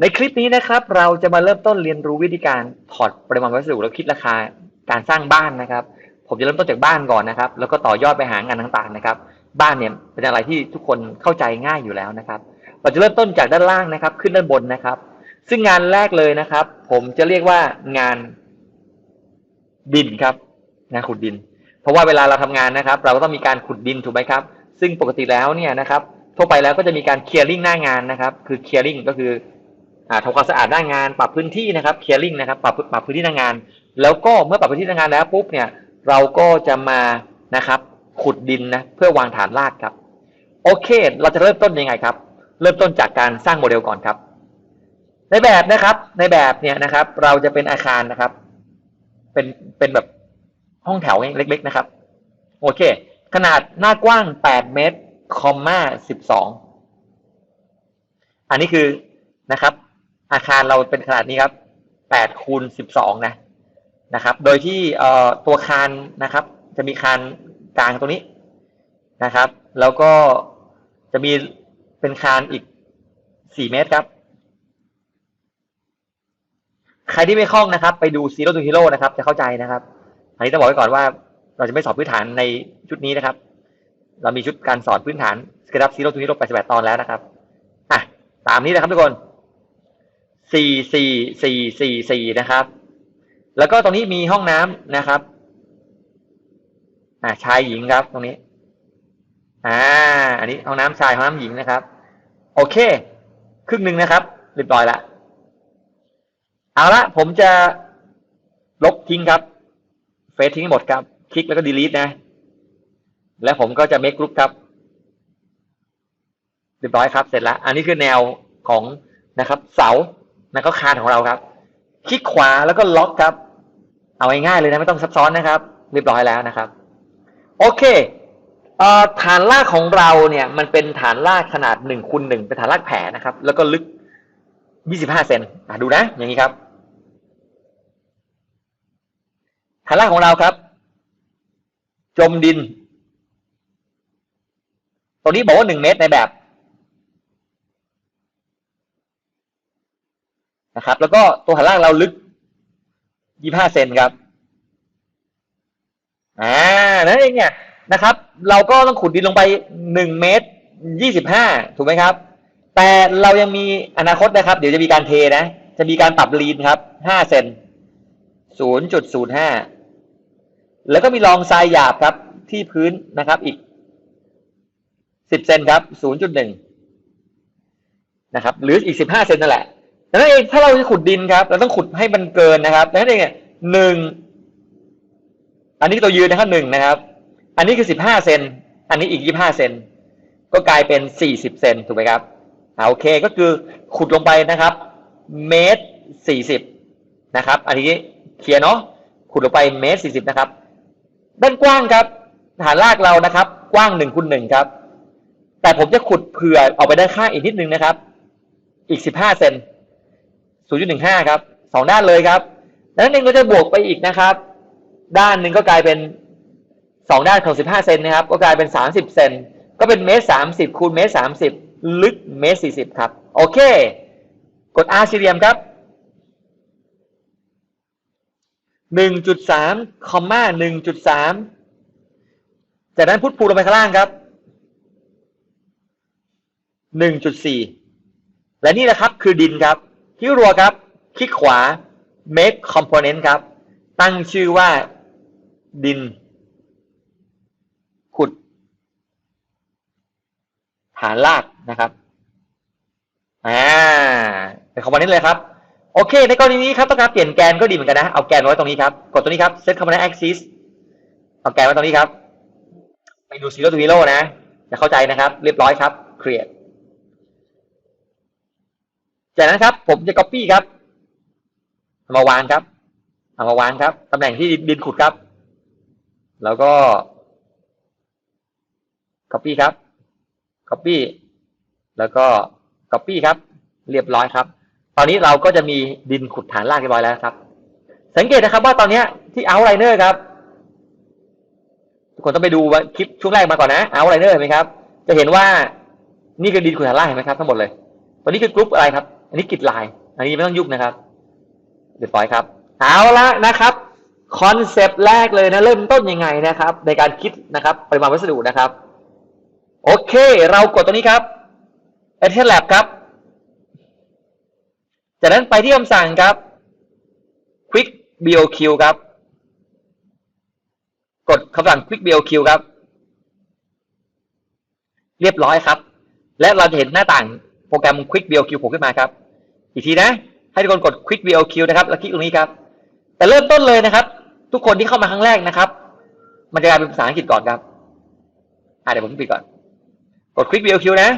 ในคลิปนี้นะครับเราจะมาเริ่มต้นเรียนรู้วิธีการถอดปริมาณวัสดุแล้วคิดราคาการสร้างบ้านนะครับ ผมจะเริ่มต้นจากบ้านก่อนนะครับ แล้วก็ต่อยอดไปหางานต่างๆนะครับ บ้านเนี่ยเป็นอะไรที่ทุกคนเข้าใจง่ายอยู่แล้วนะครับ เราจะเริ่มต้นจากด้านล่างนะครับ ขึ้นด้านบนนะครับ ซึ่งงานแรกเลยนะครับ ผมจะเรียกว่างานดินครับงานขุดดิน เพราะว่าเวลาเราทำงานนะครับ เราก็ต้องมีการขุดดินถูกไหมครับ ซึ่งปกติแล้วเนี่ยนะครับทั่วไปแล้วก็จะมีการเคลียร์ลิงหน้างานนะครับ คือเคลียร์ลิงก็คือ ทำความสะอาดหน้างาน ปรับพื้นที่นะครับเคลียร์ลิงนะครับปรับปรับพื้นที่หน้างาน แล้วก็เมื่อปรับพื้นที่หน้างานแล้วปุ๊บเนี่ยเราก็จะมานะครับขุดดินนะเพื่อวางฐานรากครับโอเค เราจะเริ่มต้นยังไงครับ เริ่มต้นจากการสร้างโมเดลก่อนครับ ในแบบนะครับ ในแบบเนี่ยนะครับ เราจะเป็นอาคารนะครับ เป็นเป็นแบบห้องแถวเล็ก ๆ นะครับ โอเค ขนาดหน้ากว้าง 8 เมตรคอมมา12 อันนี้คือนะครับ อาคารเราเป็นขนาดนี้ครับ8คูณ12นะนะครับ โดยที่เอ่อตัวคานนะครับ จะมีคานกลางตรงนี้นะครับ แล้วก็จะมีเป็นคานอีก4เมตรครับ ใครที่ไม่คล่องนะครับ ไปดู Zero to Hero นะครับ จะเข้าใจนะครับอันนี้ต้องบอกไว้ก่อนว่าเราจะไม่สอนพื้นฐานในชุดนี้นะครับ เรามีชุดการสอนพื้นฐานสเกล Up Zero to Hero 88ตอนแล้วนะครับอะตามนี้นะครับทุกคน สี่สี่สี่สี่สี่นะครับ แล้วก็ตรงนี้มีห้องน้ำนะครับ อ่าชายหญิงครับตรงนี้ อ่า อันนี้ห้องน้ำชายห้องน้ำหญิงนะครับ โอเค ครึ่งหนึ่งนะครับเรียบร้อยละเอาละผมจะลบทิ้งครับ เฟซทิ้งหมดครับ คลิกแล้วก็ delete นะ แล้วผมก็จะ make group ครับ เรียบร้อยครับ เสร็จแล้ว อันนี้คือแนวของนะครับ เสา แล้วก็คานของเราครับ คลิกขวาแล้วก็ล็อกครับ เอาง่ายๆเลยนะไม่ต้องซับซ้อนนะครับ เรียบร้อยแล้วนะครับ โอเคอฐานลากของเราเนี่ย มันเป็นฐานลากขนาดหนึ่งคูณหนึ่งเป็นฐานลากแผลนะครับ แล้วก็ลึกยี่สิบห้าเซนดูนะ อย่างนี้ครับ ฐานลากของเราครับ จมดินตัวนี้บอกว่าหนึ่งเมตรในแบบ นะครับ แล้วก็ตัวฐานล่ากเราลึกยี่ห้าเซนครับ อ่า นั่นเองเนี่ยนะครับ เราก็ต้องขุดดินลงไปหนึ่งเมตรยี่สิบห้าถูกไหมครับ แต่เรายังมีอนาคตนะครับ เดี๋ยวจะมีการเทนะ จะมีการปรับลีนครับห้าเซนศูนย์จุดศูนย์ห้าแล้วก็มีรองทรายหยาบครับที่พื้นนะครับอีกสิบเซนครับศูนย์จุดหนึ่งนะครับ หรืออีกสิบห้าเซนนั่นแหละ ดังนั้นเองถ้าเราจะขุดดินครับเราต้องขุดให้มันเกินนะครับดังนั้นเองเนี่ยหนึ่งอันนี้ตัวยืนนะครับหนึ่งนะครับ อันนี้คือสิบห้าเซนอันนี้อีกยี่ห้าเซนก็กลายเป็นสี่สิบเซนถูกไหมครับอ่าโอเคก็คือขุดลงไปนะครับ เมตรสี่สิบนะครับ อันนี้เคลียร์เนาะขุดลงไปเมตรสี่สิบนะครับ ด้านกว้างครับฐานรากเรานะครับ กว้างหนึ่งคูณหนึ่งครับ แต่ผมจะขุดเผื่อออกไปด้านข้างอีกนิดนึงนะครับ อีกสิบห้าเซน ศูนย์จุดหนึ่งห้าครับสองด้านเลยครับดังนั้นเองก็จะบวกไปอีกนะครับ ด้านหนึ่งก็กลายเป็นสองด้านของสิบห้าเซนนะครับ ก็กลายเป็นสามสิบเซน ก็เป็นเมตรสามสิบคูณเมตรสามสิบลึกเมตรสี่สิบครับ โอเค กด R สี่เหลี่ยมครับหนึ่งจุดสามคอมมาหนึ่งจุดสากนั้นพุทพูลงไปข้างล่างครับหนึ่งจุดสี่และนี่นะครับคือดินครับ ที่รัวครับ คลิกขวา make component ครับ ตั้งชื่อว่าดิน ขุด ฐานรากนะครับ อ่าเป็นคอมโพเนนต์เลยครับ โอเค ในกรณีนี้ครับ ต้องการเปลี่ยนแกนก็ดีเหมือนกันนะ เอาแกนไว้ตรงนี้ครับ กดตรงนี้ครับ set component axis เอาแกนไว้ตรงนี้ครับ ไปดู zero to hero นะ จะเข้าใจนะครับ เรียบร้อยครับ create จากนั้นครับ ผมจะ copy ครับเอามาวางครับเอามาวางครับตำแหน่งที่ดินขุดครับ แล้วก็ copy ครับ copy แล้วก็ copy ครับ เรียบร้อยครับ ตอนนี้เราก็จะมีดินขุดฐานรากเรียบร้อยแล้วครับ สังเกตนะครับว่าตอนนี้ที่ outliner ครับทุกคนต้องไปดูว่าคลิปช่วงแรกมาก่อนนะ outliner เห็นไหมครับ จะเห็นว่านี่คือดินขุดฐานรากเห็นไหมครับทั้งหมดเลยตัวนี้คือกรุ๊ปอะไรครับ อันนี้กิจลาย อันนี้ไม่ต้องยุบนะครับเรียบร้อยครับเอาละนะครับคอนเซปต์แรกเลยนะเริ่มต้นยังไงนะครับ ในการคิดนะครับปริมาณวัสดุนะครับ โอเค เรากดตรงนี้ครับ e d Lab ครับ จากนั้นไปที่คำสั่งครับ Quick BOQ ครับ กดคำสั่ง Quick BOQ ครับ เรียบร้อยครับ และเราจะเห็นหน้าต่างโปรแกรม Quick BOQ โผล่ขึ้นมาครับ อีกทีนะ ให้ทุกคนกด Quick BOQ นะครับ แล้วคลิกตรงนี้ครับ แต่เริ่มต้นเลยนะครับ ทุกคนที่เข้ามาครั้งแรกนะครับ มันจะกลายเป็นภาษาอังกฤษก่อนครับอ่าเดี๋ยวผมปิดก่อน กด Quick BOQ นะ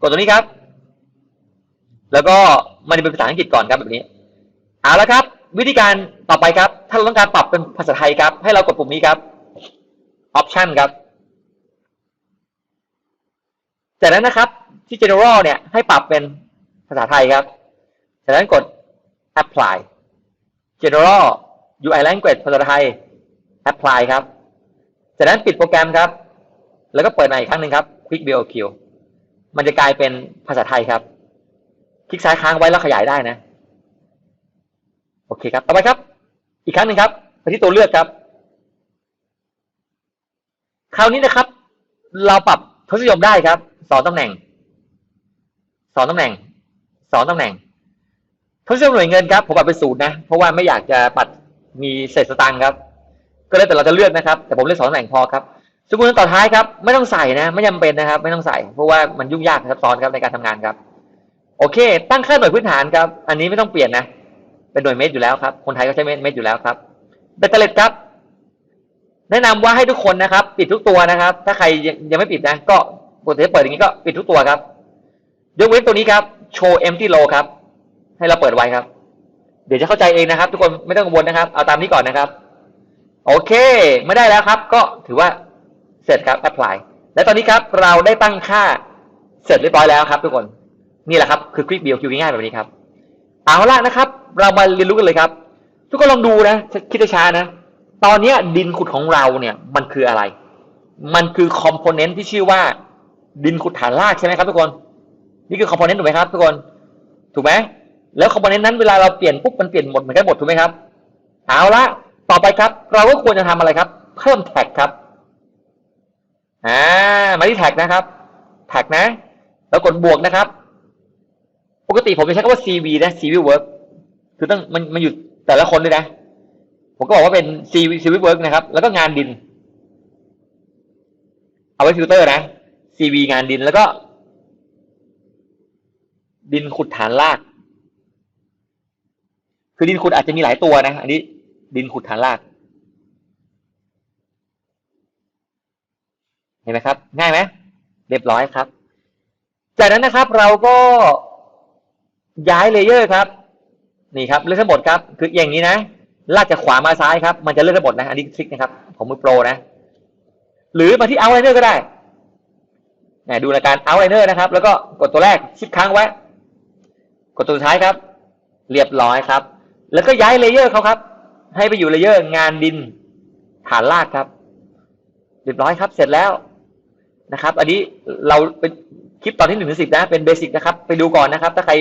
กดตรงนี้ครับ แล้วก็มันจะเป็นภาษาอังกฤษก่อนครับแบบนี้เอาละครับ วิธีการต่อไปครับ ถ้าเราต้องการปรับเป็นภาษาไทยครับ ให้เรากดปุ่มนี้ครับ Option ครับจากนั้นนะครับที่ General เนี่ยให้ปรับเป็นาษาไทยครับจากนั้นกด Apply General UI Language ภาษาไทย Apply ครับจากนั้นปิดโปรแกรมครับ แล้วก็เปิดใหม่อีกครั้งหนึ่งครับ Quick BOQ มันจะกลายเป็นภาษาไทยครับ คลิกซ้ายค้างไว้แล้วขยายได้นะ โอเคครับ ต่อไปครับ อีกครั้งหนึ่งครับไปที่ตัวเลือกครับ คราวนี้นะครับ เราปรับทศนิยมได้ครับ สองตำแหน่ง สองตำแหน่ง สองตำแหน่งทศนิยมหน่วยเงินครับผมปรับเป็นศูนย์นะ เพราะว่าไม่อยากจะปัดมีเศษสตังค์ครับ ก็เลยแต่เราจะเลือกนะครับ แต่ผมเลือกสองตำแหน่งพอครับสมมุตินต่อท้ายครับ ไม่ต้องใส่นะ ไม่จำเป็นนะครับ ไม่ต้องใส่ เพราะว่ามันยุ่งยากซับซ้อนครับในการทำงานครับ โอเค ตั้งค่าหน่วยพื้นฐานครับ อันนี้ไม่ต้องเปลี่ยนนะ เป็นหน่วยเมตรอยู่แล้วครับ คนไทยก็ใช้เมตรเมตรอยู่แล้วครับเบตเตอร์เลตครับ แนะนำว่าให้ทุกคนนะครับ ปิดทุกตัวนะครับ ถ้าใครยังยังไม่ปิดนะ ก็ปกติเปิดอย่างนี้ก็ปิดทุกตัวครับ ยกเว้นตัวนี้ครับ show empty row ครับ ให้เราเปิดไว้ครับ เดี๋ยวจะเข้าใจเองนะครับ ทุกคนไม่ต้องกังวลนะครับ เอาตามนี้ก่อนนะครับ โอเคไม่ได้แล้วครับ ก็ถือว่าเสร็จครับ apply และตอนนี้ครับเราได้ตั้งค่าเสร็จเรียบร้อยแล้วครับ ทุกคนนี่แหละครับคือ quick BOQ ง่ายๆแบบนี้ครับ เอาละนะครับ เรามาเรียนรู้กันเลยครับ ทุกคนลองดูนะ คิดช้าๆนะ ตอนนี้ดินขุดของเราเนี่ยมันคืออะไร มันคือคอมโพเนนต์ที่ชื่อว่าดินขุดฐานรากใช่ไหมครับทุกคน นี่คือคอมโพเนนต์ถูกไหมครับทุกคน ถูกไหมแล้วคอมโพเนนต์นั้นเวลาเราเปลี่ยนปุ๊บมันเปลี่ยนหมดเหมือนกันหมดถูกไหมครับ เอาละต่อไปครับ เราก็ควรจะทำอะไรครับ เพิ่มแท็กครับ อ่า มาที่แท็กนะครับ แท็กนะ แล้วกดบวกนะครับ ปกติผมจะใช้คำว่า CV นะ CV work คือต้องมันมันอยู่แต่ละคนด้วยนะ ผมก็บอกว่าเป็น CV CV work นะครับ แล้วก็งานดิน เอาไว้ฟิลเตอร์นะ CV งานดินแล้วก็ ดินขุดฐานราก คือดินขุดอาจจะมีหลายตัวนะ อันนี้ ดินขุดฐานราก เห็นไหมครับ ง่ายไหมเรียบร้อยครับ จากนั้นนะครับเราก็ย้ายเลเยอร์ครับ นี่ครับเลือกทั้งหมดครับ คืออย่างนี้นะ ลากจากขวามาซ้ายครับ มันจะเลือกทั้งหมดนะ อันนี้ทริคนะครับ ของมือโปรนะ หรือมาที่ outliner ก็ได้นี่ยดูรายการ outliner นะครับ แล้วก็กดตัวแรกชิปค้างไว้ ดตัวสุดท้ายครับ เรียบร้อยครับ แล้วก็ย้ายเลเยอร์เขาครับ ให้ไปอยู่เลเยอร์งานดินฐานลากครับ เรียบร้อยครับ เสร็จแล้วนะครับ อันนี้เราเป็นคลิปตอนที่หนึ่งถึงสิบนะ เป็นเบสิกนะครับ ไปดูก่อนนะครับ ถ้าใคร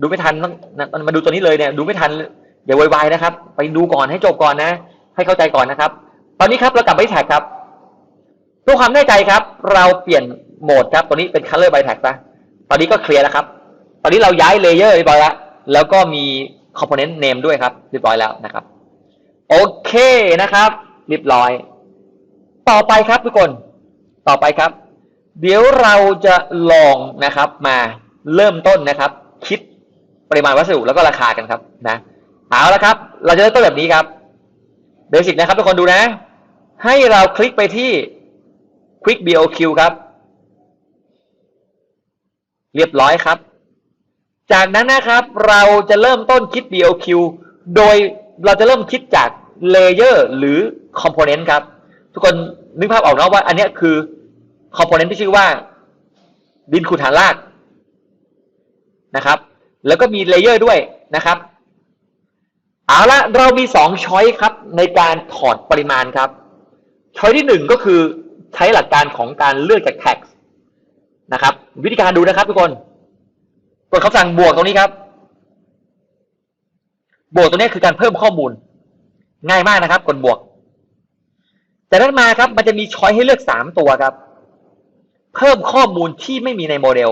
ดูไม่ทันต้องมาดูตัวนี้เลยเนี่ย ดูไม่ทันอย่าไวๆนะครับ ไปดูก่อนให้จบก่อนนะ ให้เข้าใจก่อนนะครับ ตอนนี้ครับเรากลับไปที่แท็กครับเพื่อความแน่ใจครับ เราเปลี่ยนโหมดครับ ตัวนี้เป็น color by tag นะตอนนี้ก็เคลียร์แล้วครับ ตอนนี้เราย้ายเลเยอร์เรียบร้อยแล้วแล้วก็มี component name ด้วยครับ เรียบร้อยแล้วนะครับ โอเคนะครับ เรียบร้อย ต่อไปครับทุกคน ต่อไปครับ เดี๋ยวเราจะลองนะครับมาเริ่มต้นนะครับ คิดปริมาณวัสดุแล้วก็ราคากันครับนะเอาละครับ เราจะเริ่มต้นแบบนี้ครับเบสิกนะครับทุกคนดูนะ ให้เราคลิกไปที่ Quick BOQ ครับ เรียบร้อยครับ จากนั้นนะครับเราจะเริ่มต้นคิด BOQ โดยเราจะเริ่มคิดจากเลเยอร์หรือคอมโพเนนต์ครับ ทุกคนนึกภาพออกนะว่า อันนี้คือคอมโพเนนต์ที่ชื่อว่า ดินขุดฐานรากนะครับ แล้วก็มีเลเยอร์ด้วยนะครับ เอาละเรามีสองช้อยครับ ในการถอดปริมาณครับช้อยที่หนึ่งก็คือใช้หลักการของการเลือกจากแท็กนะครับ วิธีการดูนะครับทุกคน กดคำสั่งบวกตรงนี้ครับ บวกตรงนี้คือการเพิ่มข้อมูล ง่ายมากนะครับ กดบวก แต่นั้นมาครับ มันจะมีช้อยให้เลือกสามตัวครับ เพิ่มข้อมูลที่ไม่มีในโมเดล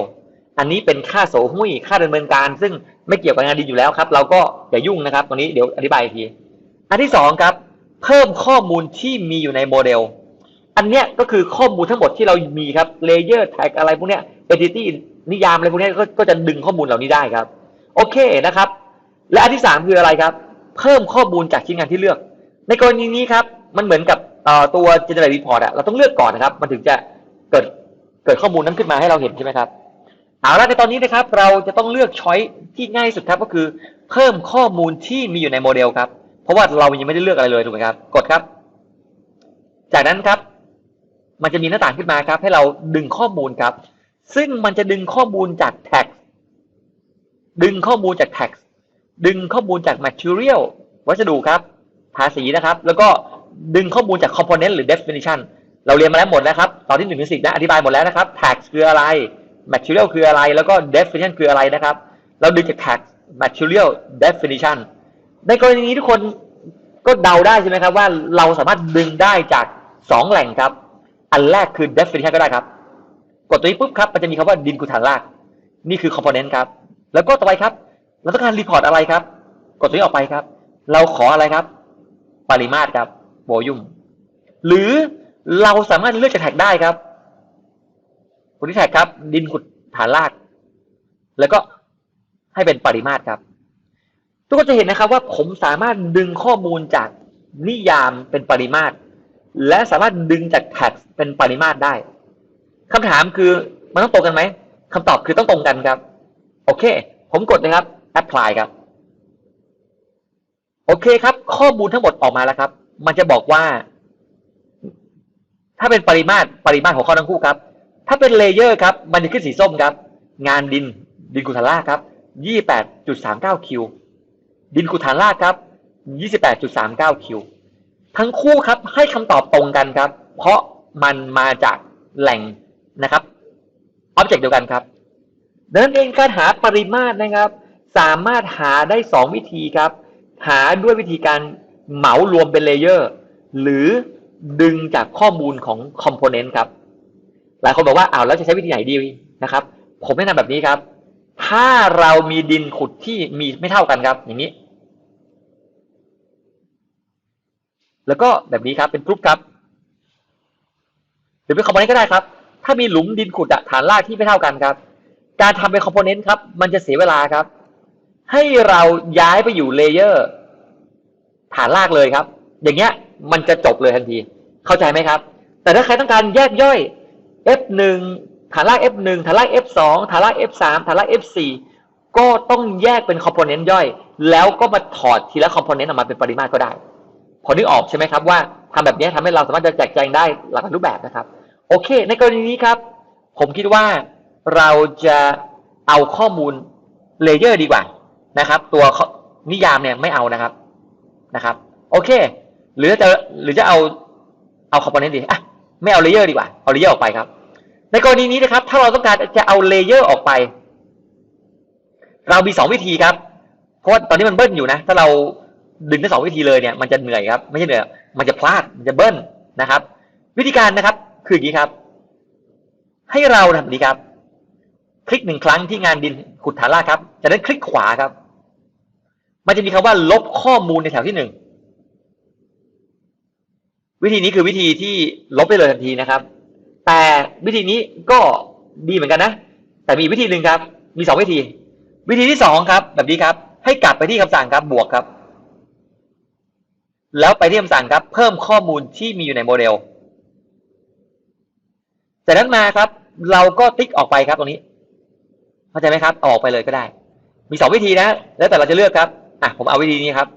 อันนี้เป็นค่าโสหุ้ย ค่าดำเนินการ ซึ่งไม่เกี่ยวกับงานดีอยู่แล้วครับ เราก็อย่ายุ่งนะครับ ตรงนี้เดี๋ยวอธิบายอีกที อันที่สองครับ เพิ่มข้อมูลที่มีอยู่ในโมเดล อันเนี้ยก็คือข้อมูลทั้งหมดที่เรามีครับ เลเยอร์แท็กอะไรพวกเนี้ย entity นิยามอะไรพวกนี้ก็ก็จะดึงข้อมูลเหล่านี้ได้ครับ โอเคนะครับ และอันที่สามคืออะไรครับ เพิ่มข้อมูลจากชิ้นงานที่เลือก ในกรณีนี้ครับ มันเหมือนกับตัว generate report อะเราต้องเลือกก่อนนะครับ มันถึงจะเกิดเกิดข้อมูลนั้นขึ้นมาให้เราเห็นใช่ไหมครับเอาละในตอนนี้นะครับ เราจะต้องเลือกช้อยที่ง่ายสุดครับก็คือ เพิ่มข้อมูลที่มีอยู่ในโมเดลครับ เพราะว่าเรายังไม่ได้เลือกอะไรเลยถูกไหมครับ กดครับ จากนั้นครับ มันจะมีหน้าต่างขึ้นมาครับ ให้เราดึงข้อมูลครับ ซึ่งมันจะดึงข้อมูลจาก tag ดึงข้อมูลจาก tag ดึงข้อมูลจาก material วัสดุครับ ภาษีนะครับ แล้วก็ดึงข้อมูลจาก component หรือ definition เราเรียนมาแล้วหมดแล้วครับ ตอนที่หนึ่งถึงสิบนะ อธิบายหมดแล้วนะครับ tag คืออะไร material คืออะไร แล้วก็ definition คืออะไรนะครับ เราดึงจาก tag material definition ในกรณีนี้ทุกคนก็เดาได้ใช่ไหมครับว่าเราสามารถดึงได้จากสองแหล่งครับ อันแรกคือ definition ก็ได้ครับ กดตัวนี้ปุ๊บครับมันจะมีคำว่าดินกุฐานราก นี่คือ component ครับ แล้วก็ต่อไปครับ เราต้องการรีพอร์ตอะไรครับ กดตัวนี้ออกไปครับ เราขออะไรครับ ปริมาตรครับโวยุ่มหรือเราสามารถเลือกจากแท็กได้ครับคนที่แท็กครับ ดินขุดฐานราก แล้วก็ให้เป็นปริมาตรครับ ทุกคนจะเห็นนะครับว่าผมสามารถดึงข้อมูลจากนิยามเป็นปริมาตร และสามารถดึงจากแท็กเป็นปริมาตรได้ คำถามคือมันต้องตรงกันไหมคำตอบคือต้องตรงกันครับ โอเค ผมกดนะครับ apply ครับ โอเคครับ ข้อมูลทั้งหมดออกมาแล้วครับ มันจะบอกว่า ถ้าเป็นปริมาตรปริมาตรของข้อทั้งคู่ครับ ถ้าเป็นเลเยอร์ครับ มันจะขึ้นสีส้มครับ งานดินดินกุฐานราครับ28.39คิว ดินกุฐานราครับ28.39คิว ทั้งคู่ครับ ให้คำตอบตรงกันครับ เพราะมันมาจากแหล่ง นะครับออบเจกต์เดียวกันครับดังนั้นเองการหาปริมาตรนะครับ สามารถหาได้สองวิธีครับ หาด้วยวิธีการเหมารวมเป็นเลเยอร์ หรือดึงจากข้อมูลของคอมโพเนนต์ครับ หลายคนบอกว่าอ้าวแล้วจะใช้วิธีไหนดีนะครับ ผมแนะนำแบบนี้ครับ ถ้าเรามีดินขุดที่มีไม่เท่ากันครับ อย่างนี้ แล้วก็แบบนี้ครับเป็นกรุ๊ปครับ หรือเป็นคอมโพเนนต์ก็ได้ครับ ถ้ามีหลุมดินขุดฐานรากที่ไม่เท่ากันครับ การทำเป็นคอมโพเนนต์ครับ มันจะเสียเวลาครับ ให้เราย้ายไปอยู่เลเยอร์ฐานรากเลยครับ อย่างเงี้ยมันจะจบเลยทันที เข้าใจไหมครับ แต่ถ้าใครต้องการแยกย่อย F1 ฐานราก F1 ฐานราก F2 ฐานราก F3 ฐานราก F4 ก็ต้องแยกเป็นคอมโพเนนต์ย่อย แล้วก็มาถอดทีละคอมโพเนนต์ออกมาเป็นปริมาตรก็ได้ พอนึกออกใช่ไหมครับว่าทำแบบนี้ทำให้เราสามารถจะแจกแจงได้หลากหลายรูปแบบนะครับ โอเค ในกรณีนี้ครับ ผมคิดว่าเราจะเอาข้อมูลเลเยอร์ดีกว่านะครับ ตัวนิยามเนี่ยไม่เอานะครับนะครับ โอเค หรือจะหรือจะเอาเอาคอมโพเนนต์ดีอะไม่เอาเลเยอร์ดีกว่าเอาเลเยอร์ออกไปครับ ในกรณีนี้นะครับ ถ้าเราต้องการจะเอาเลเยอร์ออกไป เรามีสองวิธีครับ เพราะว่าตอนนี้มันเบิ้ลอยู่นะ ถ้าเราดึงได้งสองวิธีเลยเนี่ยมันจะเหนื่อยครับ ไม่ใช่เหนื่อยมันจะพลาดมันจะเบิ้ลนะครับ วิธีการนะครับ คืออย่างนี้ครับ ให้เราทำแบบนี้ครับ คลิกหนึ่งครั้งที่งานดินขุดฐานรากครับจากนั้นคลิกขวาครับ มันจะมีคำว่าลบข้อมูลในแถวที่หนึ่งวิธีนี้คือวิธีที่ลบได้เลยทันทีนะครับ แต่วิธีนี้ก็ดีเหมือนกันนะ แต่มีวิธีหนึ่งครับ มีสองวิธี วิธีที่สองครับ แบบนี้ครับ ให้กลับไปที่คำสั่งครับบวกครับ แล้วไปที่คำสั่งครับ เพิ่มข้อมูลที่มีอยู่ในโมเดล จากนั้นมาครับ เราก็ติ๊กออกไปครับตรงนี้ เข้าใจไหมครับออกไปเลยก็ได้ มีสองวิธีนะ แล้วแต่เราจะเลือกครับอะผมเอาวิธีนี้ครับ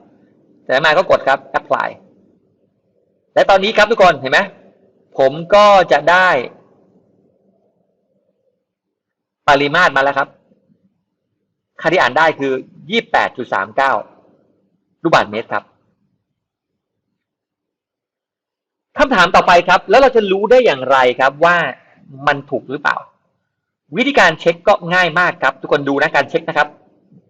จากนั้นมาก็กดครับ apply และตอนนี้ครับทุกคนเห็นไหมผมก็จะได้ ปริมาตรมาแล้วครับค่าที่อ่านได้คือ28.39ลูกบาศก์เมตรครับคำถามต่อไปครับ แล้วเราจะรู้ได้อย่างไรครับว่า มันถูกหรือเปล่า วิธีการเช็คก็ง่ายมากครับ ทุกคนดูนะการเช็คนะครับ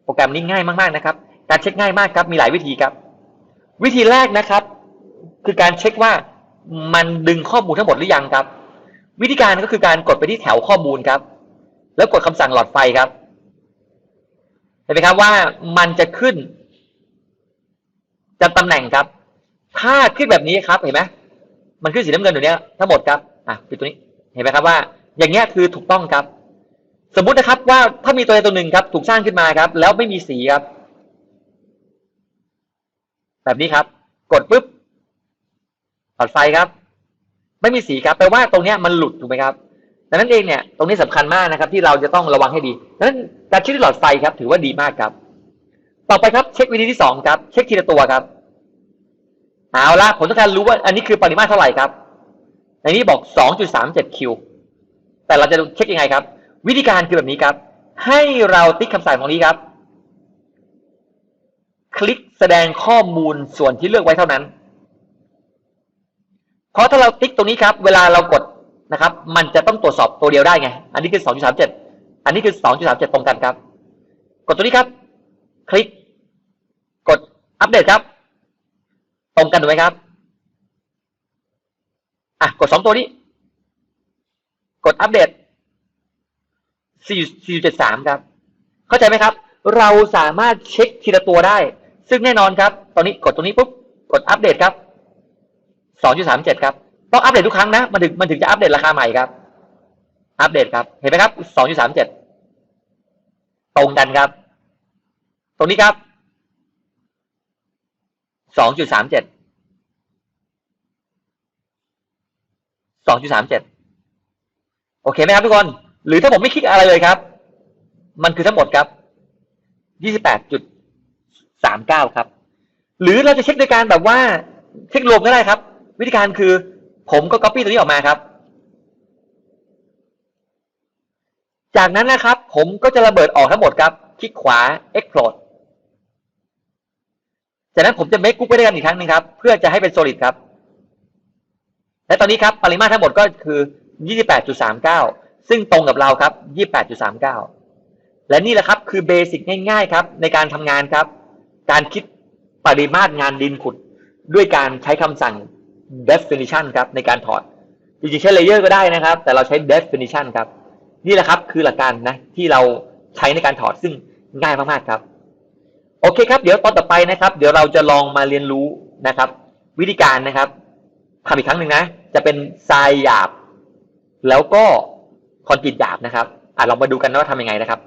โปรแกรมนี้ง่ายมากๆนะครับ การเช็คง่ายมากครับมีหลายวิธีครับ วิธีแรกนะครับ คือการเช็คว่ามันดึงข้อมูลทั้งหมดหรือยังครับ วิธีการก็คือการกดไปที่แถวข้อมูลครับ แล้วกดคำสั่งหลอดไฟครับเห็นไหมครับว่ามันจะขึ้นจำตำแหน่งครับ ถ้าขึ้นแบบนี้ครับเห็นไหมมันขึ้นสีน้ำเงินอยู่เนี้ยทั้งหมดครับ อะปิดตัวนี้ เห็นไหมครับว่า อย่างเงี้ยคือถูกต้องครับ สมมุตินะครับว่าถ้ามีตัวใดตัวหนึ่งครับ ถูกสร้างขึ้นมาครับ แล้วไม่มีสีครับ แบบนี้ครับ กดปุ๊บหลอดไฟครับ ไม่มีสีครับแปลว่าตรงเนี้ยมันหลุดถูกไหมครับดังนั้นเองเนี่ยตรงนี้สำคัญมากนะครับ ที่เราจะต้องระวังให้ดีดังนั้นการเช็คที่หลอดไฟครับ ถือว่าดีมากครับ ต่อไปครับเช็ควิธีที่สองครับ เช็คทีละตัวครับเอาละผมต้องการรู้ว่าอันนี้คือปริมาตรเท่าไหร่ครับ ในนี้บอก 2.37 คิว แต่เราจะเช็คยังไงครับ วิธีการคือแบบนี้ครับ ให้เราติ๊กคำสั่งตรงนี้ครับ คลิกแสดงข้อมูลส่วนที่เลือกไว้เท่านั้น เพราะถ้าเราติ๊กตรงนี้ครับ เวลาเรากดนะครับ มันจะต้องตรวจสอบตัวเดียวได้ไง อันนี้คือ 2.37 อันนี้คือ 2.37 ตรงกันครับ กดตัวนี้ครับ คลิก กดอัปเดตครับ ตรงกันถูกไหมครับ อะกดสองตัวนี้ กดอัปเดต4.73 ครับ เข้าใจไหมครับ เราสามารถเช็คทีละตัวได้ ซึ่งแน่นอนครับ ตอนนี้กดตรงนี้ปุ๊บ กดอัปเดตครับ 2.37 ครับ ต้องอัปเดตทุกครั้งนะ มันถึงมันถึงจะอัปเดตราคาใหม่ครับ อัปเดตครับ เห็นไหมครับ 2.37 ตรงกันครับ ตรงนี้ครับ 2.37 2.37โอเคไหมครับทุกคน หรือถ้าผมไม่คลิกอะไรเลยครับ มันคือทั้งหมดครับ28.39ครับ หรือเราจะเช็คโดยการแบบว่าเช็ครวมก็ได้ครับ วิธีการคือผมก็ copy ตัวนี้ออกมาครับ จากนั้นนะครับ ผมก็จะระเบิดออกทั้งหมดครับ คลิกขวา explode จากนั้นผมจะ make กุ๊กไปด้วยกันอีกครั้งหนึงครับ เพื่อจะให้เป็น solid ครับ และตอนนี้ครับปริมาตรทั้งหมดก็คือ 28.39 ซึ่งตรงกับเราครับ 28.39 และนี่แหละครับคือเบสิกง่ายๆครับในการทำงานครับ การคิดปริมาตรงานดินขุด ด้วยการใช้คำสั่ง definition ครับในการถอด จริงๆใช้ layer ก็ได้นะครับ แต่เราใช้ definition ครับ นี่แหละครับคือหลักการนะที่เราใช้ในการถอดซึ่งง่ายมากๆครับ โอเคครับ เดี๋ยวตอนต่อไปนะครับ เดี๋ยวเราจะลองมาเรียนรู้นะครับ วิธีการนะครับทำอีกครั้งหนึ่งนะ จะเป็นทรายหยาบ แล้วก็คอนกรีตหยาบนะครับอะเรามาดูกันว่าทำยังไงนะครับ